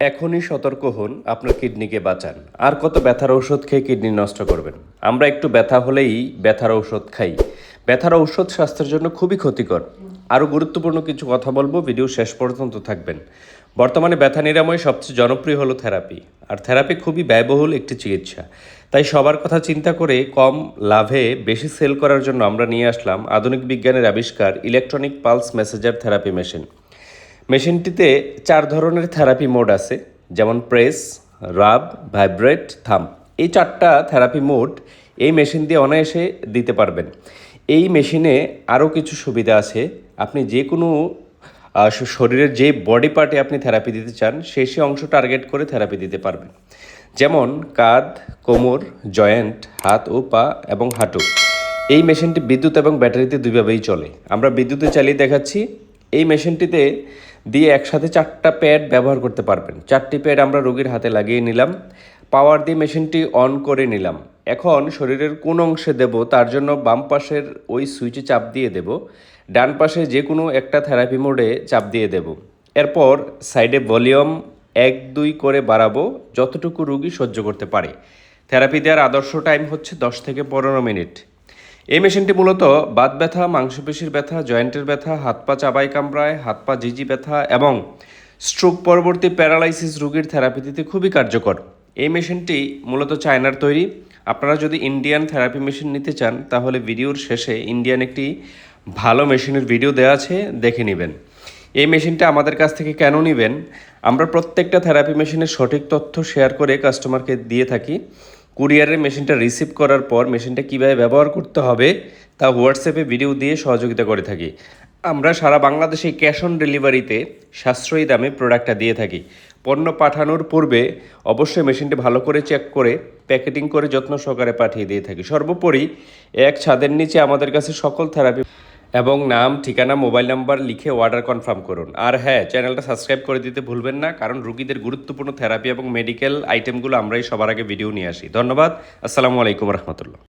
এখনই সতর্ক হন, আপনার কিডনিকে বাঁচান। আর কত ব্যথার ঔষধ খেয়ে কিডনি নষ্ট করবেন? আমরা একটু ব্যথা হলেই ব্যথার ঔষধ খাই। ব্যথার ঔষধ স্বাস্থ্যের জন্য খুবই ক্ষতিকর। আরও গুরুত্বপূর্ণ কিছু কথা বলব, ভিডিও শেষ পর্যন্ত থাকবেন। বর্তমানে ব্যথা নিরাময় সবচেয়ে জনপ্রিয় হলো থেরাপি। আর থেরাপি খুবই ব্যয়বহুল একটি চিকিৎসা। তাই সবার কথা চিন্তা করে কম লাভে বেশি সেল করার জন্য আমরা নিয়ে আসলাম আধুনিক বিজ্ঞানের আবিষ্কার electronic pulse massager therapy machine. মেশিনটিতে চার ধরনের থেরাপি মোড আছে, যেমন প্রেস, রাব, ভাইব্রেট, থাম। এই চারটা থেরাপি মোড এই মেশিন দিয়ে অনায়াসে দিতে পারবেন। এই মেশিনে আরও কিছু সুবিধা আছে। আপনি যে কোনো শরীরের যে বডি পার্টে আপনি থেরাপি দিতে চান সেই সে অংশ টার্গেট করে থেরাপি দিতে পারবেন। যেমন কাঁধ, কোমর, জয়েন্ট, হাত ও পা এবং হাঁটু। এই মেশিনটি বিদ্যুৎ এবং ব্যাটারিতে দুইভাবেই চলে। আমরা বিদ্যুতে চালিয়ে দেখাচ্ছি। এই মেশিনটিতে দিয়ে একসাথে চারটা প্যাড ব্যবহার করতে পারবেন। চারটি প্যাড আমরা রোগীর হাতে লাগিয়ে নিলাম, পাওয়ার দিয়ে মেশিনটি অন করে নিলাম। এখন শরীরের কোন অংশে দেব তার জন্য বাম পাশের ওই সুইচে চাপ দিয়ে দেব, ডান পাশে যে কোনো একটা থেরাপি মোডে চাপ দিয়ে দেব। এরপর সাইডে ভলিউম এক, দুই করে বাড়াবো, যতটুকু রুগী সহ্য করতে পারে। থেরাপি দেওয়ার আদর্শ টাইম হচ্ছে দশ থেকে পনেরো মিনিট। এই মেশিনটি মূলত বাত ব্যথা, মাংসপেশির ব্যথা, জয়েন্টের ব্যথা, হাত পা চাবাই কামড়ায়, হাত পা জিজি ব্যথা এবং স্ট্রোক পরবর্তী প্যারালাইসিস রোগীর থেরাপি দিতে খুবই কার্যকর। এই মেশিনটি মূলত চায়নার তৈরি। আপনারা যদি ইন্ডিয়ান থেরাপি মেশিন নিতে চান, তাহলে ভিডিওর শেষে ইন্ডিয়ান একটি ভালো মেশিনের ভিডিও দেওয়া আছে, দেখে নেবেন। এই মেশিনটা আমাদের কাছ থেকে কেন নেবেন? আমরা প্রত্যেকটা থেরাপি মেশিনের সঠিক তথ্য শেয়ার করে কাস্টমারকে দিয়ে থাকি। কুরিয়ারের মেশিনটা রিসিভ করার পর মেশিনটা কীভাবে ব্যবহার করতে হবে, তা হোয়াটসঅ্যাপে ভিডিও দিয়ে সহযোগিতা করে থাকি। আমরা সারা বাংলাদেশে ক্যাশ অন ডেলিভারিতে সাশ্রয়ী দামে প্রোডাক্টটা দিয়ে থাকি। পণ্য পাঠানোর পূর্বে অবশ্যই মেশিনটি ভালো করে চেক করে প্যাকেটিং করে যত্ন সহকারে পাঠিয়ে দিয়ে থাকি। সর্বোপরি এক ছাদের নিচে আমাদের কাছে সকল থেরাপি এবং নাম, ঠিকানা, মোবাইল নাম্বার লিখে অর্ডার কনফার্ম করুন। আর হ্যাঁ চ্যানেলটা সাবস্ক্রাইব করে দিতে ভুলবেন না, কারণ রুগীদের গুরুত্বপূর্ণ থেরাপি এবং মেডিকেল আইটেমগুলো আমরাই সবার আগে ভিডিও নিয়ে আসি। ধন্যবাদ, আসসালামু আলাইকুম রহমতুল্লাহ।